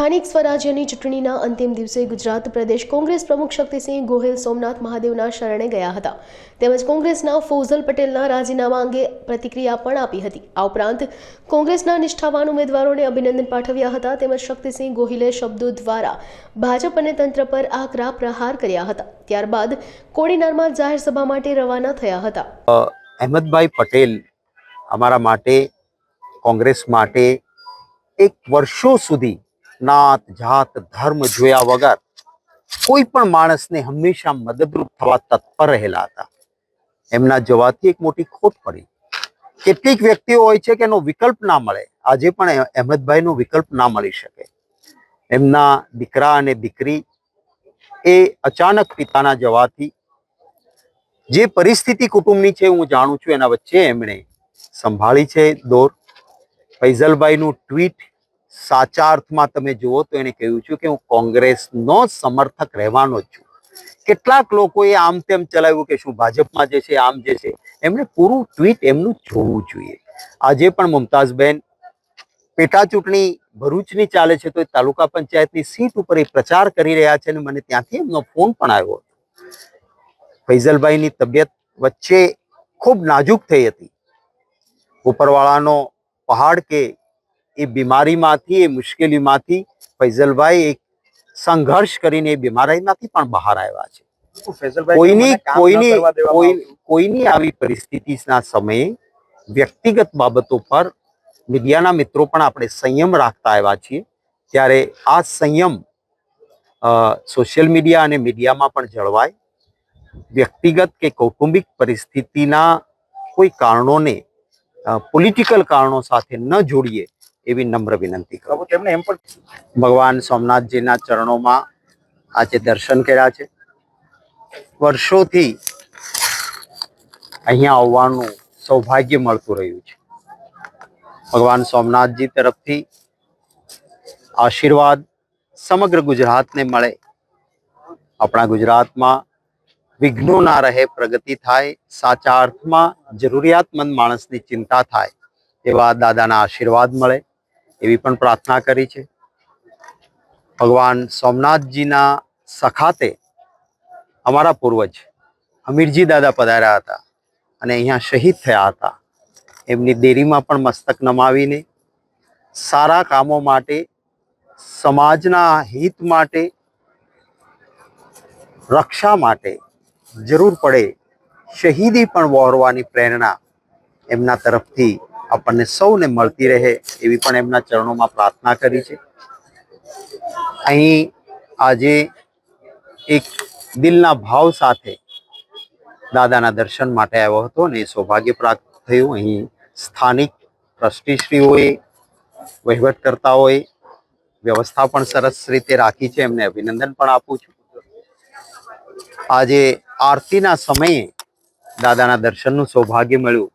સ્થાનિક સ્વરાજ્યની ચૂંટણીના અંતિમ દિવસે ગુજરાત પ્રદેશ કોંગ્રેસ પ્રમુખ શક્તિસિંહ ગોહિલ સોમનાથ મહાદેવના શરણે ગયા હતા. તેમજ કોંગ્રેસના ફૌઝલ પટેલના રાજીનામા અંગે પ્રતિક્રિયા પણ આપી હતી. આ ઉપરાંત કોંગ્રેસના નિષ્ઠાવાન ઉમેદવારોને અભિનંદન પાઠવ્યા હતા. તેમજ શક્તિસિંહ ગોહિલે શબ્દો દ્વારા ભાજપ અને તંત્ર પર આકરા પ્રહાર કર્યા હતા. ત્યારબાદ કોડીનારમાં જાહેર સભા માટે રવાના થયા હતા. અહેમદભાઈ પટેલ અમારા માટે, કોંગ્રેસ માટે એક વર્ષો સુધી નાત જાત ધર્મ જોયા વગર કોઈ પણ માણસને હંમેશા મદદરૂપ થવા તત્પર રહેલા હતા. એમના જવાથી એક મોટી ખોટ પડી. કેટલીક વ્યક્તિઓ હોય છે કે એનો વિકલ્પ ના મળે. આજે પણ અહેમદભાઈનો વિકલ્પ ના મળી શકે. એમના દીકરા અને દીકરી એ અચાનક પિતાના જવાથી જે પરિસ્થિતિ કુટુંબની છે હું જાણું છું એના વચ્ચે એમણે સંભાળી છે દોર. ફૈઝલભાઈનું ટ્વીટ સાચા અર્થમાં તમે જુઓ તો એને કહ્યું છે કે હું કોંગ્રેસનો સમર્થક રહેવાનો જ છું. કેટલાક લોકોએ આમ તેમ ચલાવ્યું કે શું ભાજપમાં જે છે, આમ જે છે. એમણે પૂરું ટ્વીટ એમનું જોવું જોઈએ. આજે પણ મુમતાઝબેન પેટા ચૂંટણી ભરૂચની ચાલે છે, તો એ તાલુકા પંચાયતની સીટ ઉપર એ પ્રચાર કરી રહ્યા છે અને મને ત્યાંથી એમનો ફોન પણ આવ્યો હતો. ફૈઝલભાઈની તબિયત વચ્ચે ખૂબ નાજુક થઈ હતી. ઉપરવાળાનો પહાડ કે એ બીમારીમાંથી એ મુશ્કેલીમાંથી ફૈઝલભાઈ એક સંઘર્ષ કરીને એ બીમારીમાંથી પણ બહાર આવ્યા છે. કોઈની કોઈની કોઈની આવી પરિસ્થિતિના સમયે વ્યક્તિગત બાબતો પર મીડિયાના મિત્રો પણ આપણે સંયમ રાખતા આવ્યા છીએ. ત્યારે આ સંયમ સોશિયલ મીડિયા અને મીડિયામાં પણ જળવાય. વ્યક્તિગત કે કૌટુંબિક પરિસ્થિતિના કોઈ કારણોને પોલિટિકલ કારણો સાથે ન જોડીએ એવી નમ્ર વિનંતી કરું. તેમણે એમ પણ ભગવાન સોમનાથજીના ચરણોમાં આજે દર્શન કર્યા છે. વર્ષોથી અહીંયા આવવાનું સૌભાગ્ય મળતું રહ્યું છે. ભગવાન સોમનાથજી તરફથી આશીર્વાદ સમગ્ર ગુજરાતને મળે. આપણા ગુજરાતમાં વિઘ્નો ના રહે પ્રગતિ થાય સાચા અર્થમાં જરૂરિયાતમંદ માણસની ચિંતા થાય એવા દાદાના આશીર્વાદ મળે. એવી પણ પ્રાર્થના કરી છે. ભગવાન સોમનાથજીના સખાતે અમારા પૂર્વજ અમીરજી દાદા પધાર્યા હતા અને અહીંયા શહીદ થયા હતા. એમની દેરીમાં પણ મસ્તક નમાવીને સારા કામો માટે, સમાજના હિત માટે, રક્ષા માટે જરૂર પડે શહીદી પણ વહોરવાની પ્રેરણા એમના તરફથી આપણને સૌને મળતી રહે એવી પણ એમના ચરણોમાં પ્રાર્થના કરી છે. અહીં આજે એક દિલના ભાવ સાથે દાદાના દર્શન માટે આવ્યો હતો અને સૌભાગ્ય પ્રાપ્ત થયું. અહીં સ્થાનિક ટ્રસ્ટીશ્રીઓએ, વહીવટકર્તાઓએ વ્યવસ્થા પણ સરસ રીતે રાખી છે. એમને અભિનંદન પણ આપું છું. આજે આરતીના સમયે દાદાના દર્શનનું સૌભાગ્ય મળ્યું.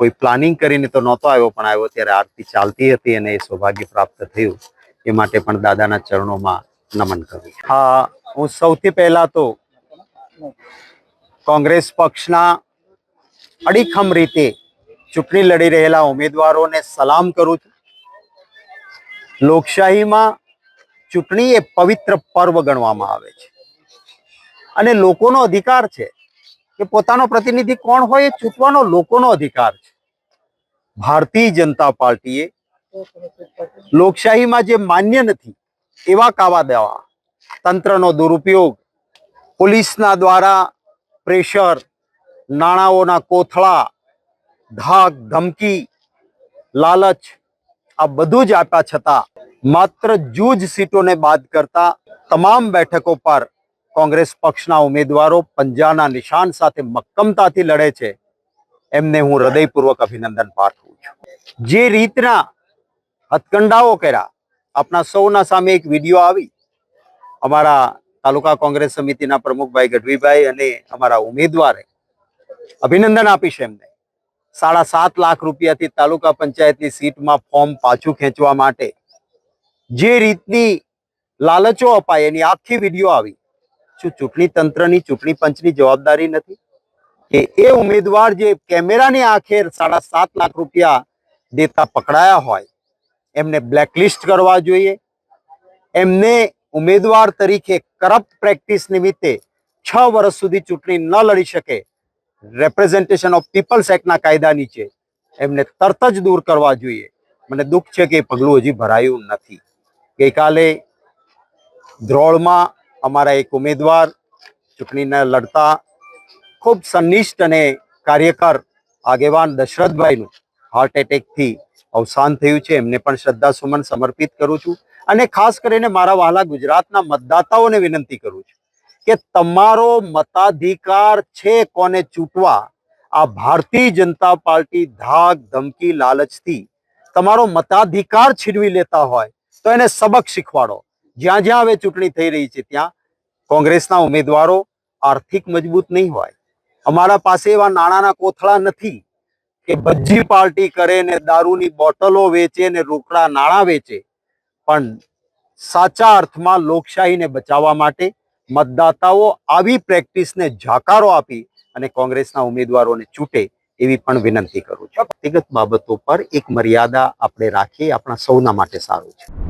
કોઈ પ્લાનિંગ કરીને તો નહોતો આવ્યો, પણ આવ્યો ત્યારે આરતી ચાલતી હતી અને એ સૌભાગ્ય પ્રાપ્ત થયું. એ માટે પણ દાદાના ચરણોમાં નમન કરું હા, હું સૌથી પહેલા તો કોંગ્રેસ પક્ષના અડીખમ રીતે ચૂંટણી લડી રહેલા ઉમેદવારોને સલામ કરું છું. લોકશાહીમાં ચૂંટણી એ પવિત્ર પર્વ ગણવામાં આવે છે. અને લોકોનો અધિકાર છે કે પોતાનો પ્રતિનિધિ કોણ હોય એ ચૂંટવાનો લોકોનો અધિકાર છે. ભારતીય જનતા પાર્ટીએ લોકશાહીમાં જે માન્ય નથી, એવા કાવા દેવા. તંત્રનો દુરુપયોગ, પોલીસના દ્વારા પ્રેશર, નાણાંઓના કોથળા, ધાક, ધમકી, લાલચ, આ બધું જ આપ્યા છતાં માત્ર જૂજ સીટોને બાદ કરતા તમામ બેઠકો પર કોંગ્રેસ પક્ષના ઉમેદવારો પંજાના નિશાન સાથે મક્કમતાથી લડે છે. એમને હું હૃદયપૂર્વક અભિનંદન પાઠવું છું. જે રીતના હથકંડાઓ કર્યા આપણા સૌના સામે એક વીડિયો આવી. અમારા તાલુકા કોંગ્રેસ સમિતિના પ્રમુખભાઈ ગઢવીભાઈ અને અમારા ઉમેદવારે અભિનંદન આપીશ એમને. સાડા સાત લાખ રૂપિયાથી તાલુકા પંચાયતની સીટમાં ફોર્મ પાછું ખેંચવા માટે જે રીતની લાલચો અપાય એની આખી વીડિયો આવી. શું ચૂંટણી તંત્રની, ચૂંટણી પંચની જવાબદારી નથી? કે એ ઉમેદવાર જે કેમેરાની આખેર સાડા સાત લાખ રૂપિયા દેતા પકડાયા હોય, એમને બ્લેકલિસ્ટ કરવા જોઈએ. એમને ઉમેદવાર તરીકે કરપ્ટ પ્રેક્ટિસ નિમિત્તે છ વર્ષ સુધી ચૂંટણી ન લડી શકે. રેપ્રેઝન્ટેશન ઓફ પીપલ્સ એક્ટના કાયદા નીચે એમને તરત જ દૂર કરવા જોઈએ. મને દુઃખ છે કે એ પગલું હજી ભરાયું નથી. ગઈકાલે ધ્રોળમાં અમારા એક ઉમેદવાર ચૂંટણીને લડતા ખૂબ સન્નિષ્ઠ અને કાર્યકર આગેવાન દશરથભાઈનું હાર્ટ એટેકથી અવસાન થયું છે. એમને પણ શ્રદ્ધા સુમન સમર્પિત કરું છું અને ખાસ કરીને મારા વહાલા ગુજરાતના મતદાતાઓને વિનંતી કરું છું કે તમારો મતાધિકાર છે કોને ચૂંટવા? આ ભારતીય જનતા પાર્ટી ધાક ધમકી લાલચથી તમારો મતાધિકાર છીનવી લેતા હોય તો એને સબક શીખવાડો. જ્યાં જ્યાં હવે ચૂંટણી થઈ રહી છે ત્યાં કોંગ્રેસના ઉમેદવારો આર્થિક મજબૂત નહીં હોય. અમારા પાસે એવા નાણાંના કોથળા નથી કે ભજ્જી પાર્ટી કરે ને દારૂની બોટલો વેચે ને રોકડા નાણાં વેચે, પણ સાચા અર્થમાં લોકશાહીને બચાવવા માટે મતદાતાઓ આવી પ્રેક્ટિસને જાકારો આપી અને કોંગ્રેસના ઉમેદવારોને ચૂંટે એવી પણ વિનંતી કરું છું. વ્યક્તિગત બાબતો પર એક મર્યાદા આપણે રાખીએ આપણા સૌના માટે સારું છે.